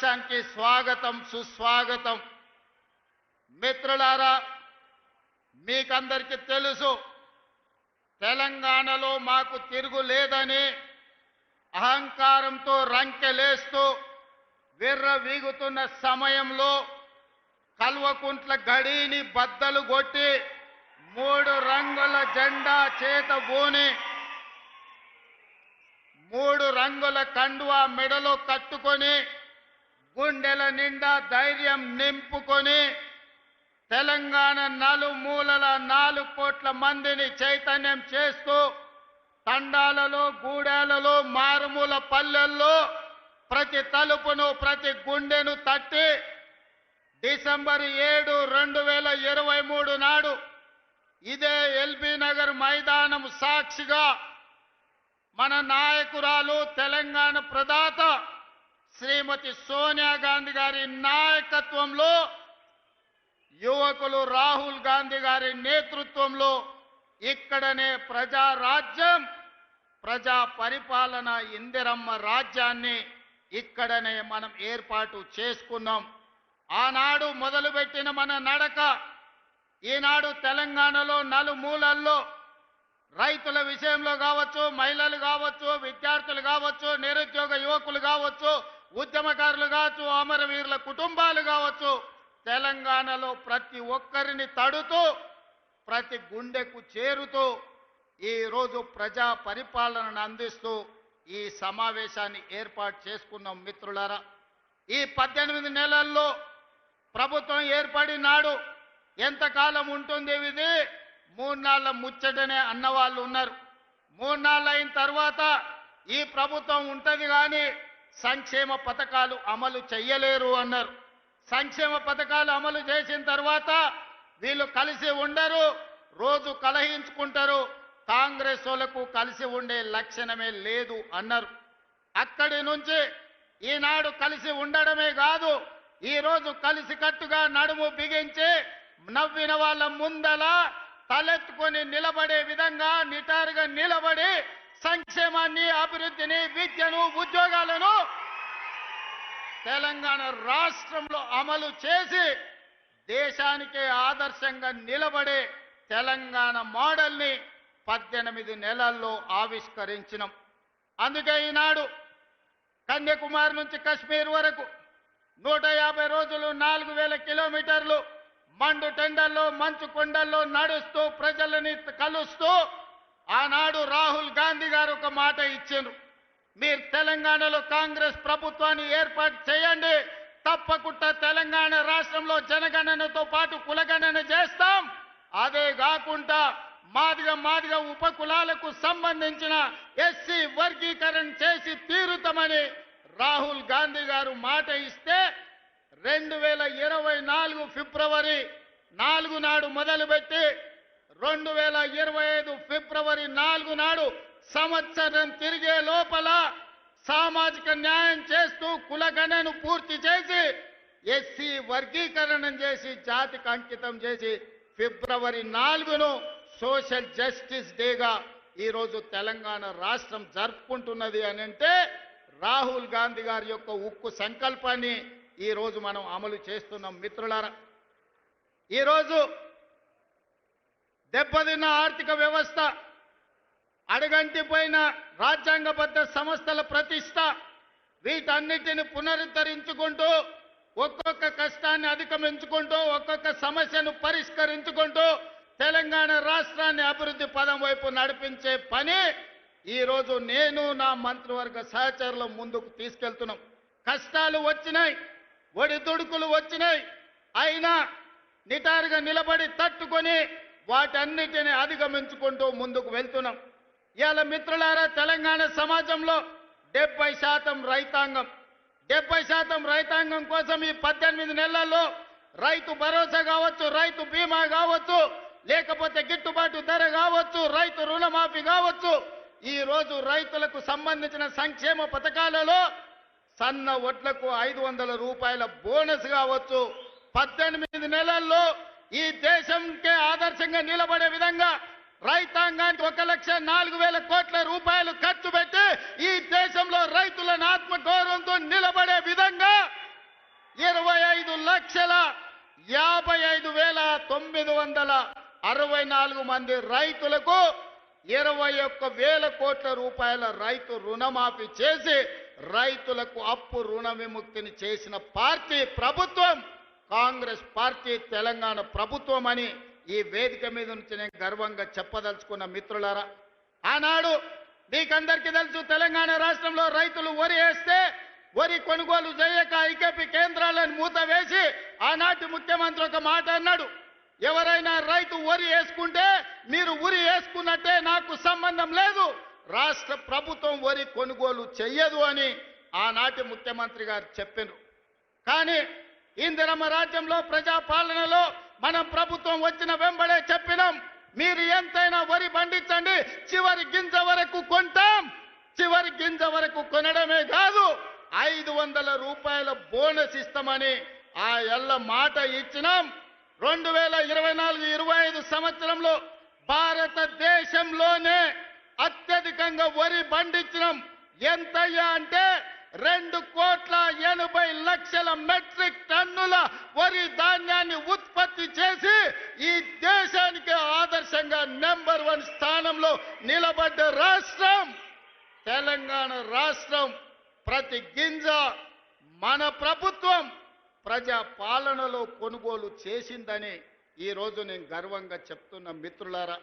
సమావేశానికి స్వాగతం సుస్వాగతం. మిత్రులారా మీకందరికీ తెలుసు తెలంగాణలో మాకు తిరుగు లేదని అహంకారంతో రంకెలేస్తూ విర్ర వీగుతున్న సమయంలో కల్వకుంట్ల గడిని బద్దలు కొట్టి మూడు రంగుల జెండా చేత బూని మూడు రంగుల కండువా మెడలో కట్టుకొని గుండెల నిండా ధైర్యం నింపుకొని తెలంగాణ నలుమూలల నాలుగు కోట్ల మందిని చైతన్యం చేస్తూ తండాలలో గూడాలలో మారుమూల పల్లెల్లో ప్రతి తలుపును ప్రతి గుండెను తట్టి డిసెంబర్ ఏడు రెండు వేల ఇరవై మూడు నాడు ఇదే ఎల్బీ నగర్ మైదానం సాక్షిగా మన నాయకురాలు తెలంగాణ ప్రదాత శ్రీమతి సోనియా గాంధీ గారి నాయకత్వంలో యువకులు రాహుల్ గాంధీ గారి నేతృత్వంలో ఇక్కడనే ప్రజా రాజ్యం ప్రజా పరిపాలన ఇందిరమ్మ రాజ్యాన్ని ఇక్కడనే మనం ఏర్పాటు చేసుకున్నాం. ఆనాడు మొదలుపెట్టిన మన నడక ఈనాడు తెలంగాణలో నలుమూలల్లో రైతుల విషయంలో కావచ్చు మహిళలు కావచ్చు విద్యార్థులు కావచ్చు నిరుద్యోగ యువకులు కావచ్చు ఉద్యమకారులు కావచ్చు అమరవీరుల కుటుంబాలు కావచ్చు తెలంగాణలో ప్రతి ఒక్కరిని తడుతూ ప్రతి గుండెకు చేరుతూ ఈరోజు ప్రజా పరిపాలనను అందిస్తూ ఈ సమావేశాన్ని ఏర్పాటు చేసుకున్నాం మిత్రులారా. ఈ పద్దెనిమిది నెలల్లో ప్రభుత్వం ఏర్పడినాడు ఎంతకాలం ఉంటుంది ఇది? మూడు నాళ్ళ ముచ్చటనే అన్నవాళ్ళు ఉన్నారు. మూడు నాళ్ళు అయిన తర్వాత ఈ ప్రభుత్వం ఉంటుంది కానీ సంక్షేమ పథకాలు అమలు చెయ్యలేరు అన్నారు. సంక్షేమ పథకాలు అమలు చేసిన తర్వాత వీళ్ళు కలిసి ఉండరు రోజు కలహించుకుంటారు. కాంగ్రెస్ వాళ్ళకు కలిసి ఉండే లక్షణమే లేదు అన్నారు. అక్కడి నుంచి ఈనాడు కలిసి ఉండడమే కాదు ఈ రోజు నడుము బిగించి నవ్విన వాళ్ళ ముందల తలెత్తుకొని నిలబడే విధంగా నిటారుగా నిలబడి సంక్షేమాన్ని అభివృద్ధిని విద్యను ఉద్యోగాలను తెలంగాణ రాష్ట్రంలో అమలు చేసి దేశానికే ఆదర్శంగా నిలబడే తెలంగాణ మోడల్ని పద్దెనిమిది నెలల్లో ఆవిష్కరించినాం. అందుకే ఈనాడు కన్యాకుమారి నుంచి కశ్మీర్ వరకు నూట యాభై రోజులు నాలుగు వేల కిలోమీటర్లు మండు టెండల్లో మంచు కొండల్లో నడుస్తూ ప్రజలని కలుస్తూ ఆనాడు ఒక మాట ఇచ్చిండ్రు. మీరు తెలంగాణలో కాంగ్రెస్ ప్రభుత్వాన్ని ఏర్పాటు చేయండి. తప్పకుండా తెలంగాణ రాష్ట్రంలో జనగణనతో పాటు కులగణన చేస్తాం. అదే కాకుండా మాదిగ మాదిగ ఉపకులాలకు సంబంధించిన ఎస్సీ వర్గీకరణ చేసి తీరుతామని రాహుల్ గాంధీ గారు మాట ఇస్తే రెండు వేల ఇరవై నాలుగు ఫిబ్రవరి నాలుగు నాడు మొదలుపెట్టి రెండు వేల ఇరవై ఐదు ఫిబ్రవరి నాలుగు నాడు సంవత్సరం తిరిగే లోపల సామాజిక న్యాయం చేస్తూ కులగణను పూర్తి చేసి ఎస్సీ వర్గీకరణం చేసి జాతికి అంకితం చేసి ఫిబ్రవరి నాలుగును సోషల్ జస్టిస్ డేగా ఈరోజు తెలంగాణ రాష్ట్రం జరుపుకుంటున్నది అని అంటే రాహుల్ గాంధీ గారి యొక్క ఉక్కు సంకల్పాన్ని ఈరోజు మనం అమలు చేస్తున్నాం మిత్రులారా. ఈరోజు దెబ్బతిన్న ఆర్థిక వ్యవస్థ అడగంటిపోయిన రాజ్యాంగబద్ధ సంస్థల ప్రతిష్ట వీటన్నిటిని పునరుద్ధరించుకుంటూ ఒక్కొక్క కష్టాన్ని అధిగమించుకుంటూ ఒక్కొక్క సమస్యను పరిష్కరించుకుంటూ తెలంగాణ రాష్ట్రాన్ని అభివృద్ధి పదం వైపు నడిపించే పని ఈరోజు నేను నా మంత్రివర్గ సహచరులు ముందుకు తీసుకెళ్తున్నాం. కష్టాలు వచ్చినాయి ఒడిదుడుకులు వచ్చినాయి. అయినా నిటారుగా నిలబడి తట్టుకొని వాటన్నిటిని అధిగమించుకుంటూ ముందుకు వెళ్తున్నాం. ఇవాళ మిత్రులారా తెలంగాణ సమాజంలో డెబ్బై శాతం రైతాంగం. డెబ్బై శాతం రైతాంగం కోసం ఈ పద్దెనిమిది నెలల్లో రైతు భరోసా కావచ్చు రైతు బీమా కావచ్చు లేకపోతే గిట్టుబాటు ధర కావచ్చు రైతు రుణమాఫీ కావచ్చు ఈ రోజు రైతులకు సంబంధించిన సంక్షేమ పథకాలలో సన్న వడ్లకు ఐదు వందల రూపాయల బోనస్ కావచ్చు. పద్దెనిమిది నెలల్లో ఈ దేశంకే ఆదర్శంగా నిలబడే విధంగా రైతాంగానికి ఒక లక్ష నాలుగు వేల కోట్ల రూపాయలు ఖర్చు పెట్టి ఈ దేశంలో రైతులను ఆత్మగౌరవంతో నిలబడే విధంగా ఇరవై ఐదు లక్షల యాభై ఐదు వేల తొమ్మిది వందల అరవై నాలుగు మంది రైతులకు ఇరవై ఒక్క వేల కోట్ల రూపాయల రైతు రుణమాఫీ చేసి రైతులకు అప్పు రుణ విముక్తిని చేసిన పార్టీ ప్రభుత్వం కాంగ్రెస్ పార్టీ తెలంగాణ ప్రభుత్వం అని ఈ వేదిక మీద నుంచి నేను గర్వంగా చెప్పదలుచుకున్న మిత్రులారా ఆనాడు మీకందరికీ తెలుసు తెలంగాణ రాష్ట్రంలో రైతులు వరి వేస్తే వరి కొనుగోలు చేయక ఐకేపీ కేంద్రాలను మూత వేసి ఆనాటి ముఖ్యమంత్రి ఒక మాట అన్నాడు. ఎవరైనా రైతు వరి వేసుకుంటే మీరు ఉరి వేసుకున్నట్టే నాకు సంబంధం లేదు. రాష్ట్ర ప్రభుత్వం వరి కొనుగోలు చెయ్యదు అని ఆనాటి ముఖ్యమంత్రి గారు చెప్పినారు. కానీ ఇందిరమ్మ రాజ్యంలో ప్రజాపాలనలో మనం ప్రభుత్వం వచ్చిన వెంబడే చెప్పినాం. మీరు ఎంతైనా వరి పండించండి చివరి గింజ వరకు కొంటాం. చివరి గింజ వరకు కొనడమే కాదు ఐదు వందల రూపాయల బోనస్ ఇస్తామని ఆ ఎల్ల మాట ఇచ్చినాం. రెండు వేల ఇరవై నాలుగు ఇరవై ఐదు సంవత్సరంలో భారతదేశంలోనే అత్యధికంగా వరి పండించినాం. ఎంతయ్యా అంటే రెండు కోట్ల ఎనభై లక్షల మెట్రిక్ టన్నుల వరి ధాన్యాన్ని ఉత్పత్తి చేసి ఈ దేశానికి ఆదర్శంగా నెంబర్ వన్ స్థానంలో నిలబడ్డ రాష్ట్రం తెలంగాణ రాష్ట్రం ప్రతి గింజ మన ప్రభుత్వం ప్రజా పాలనలో కొనుగోలు చేసిందని ఈరోజు నేను గర్వంగా చెప్తున్న మిత్రులారా.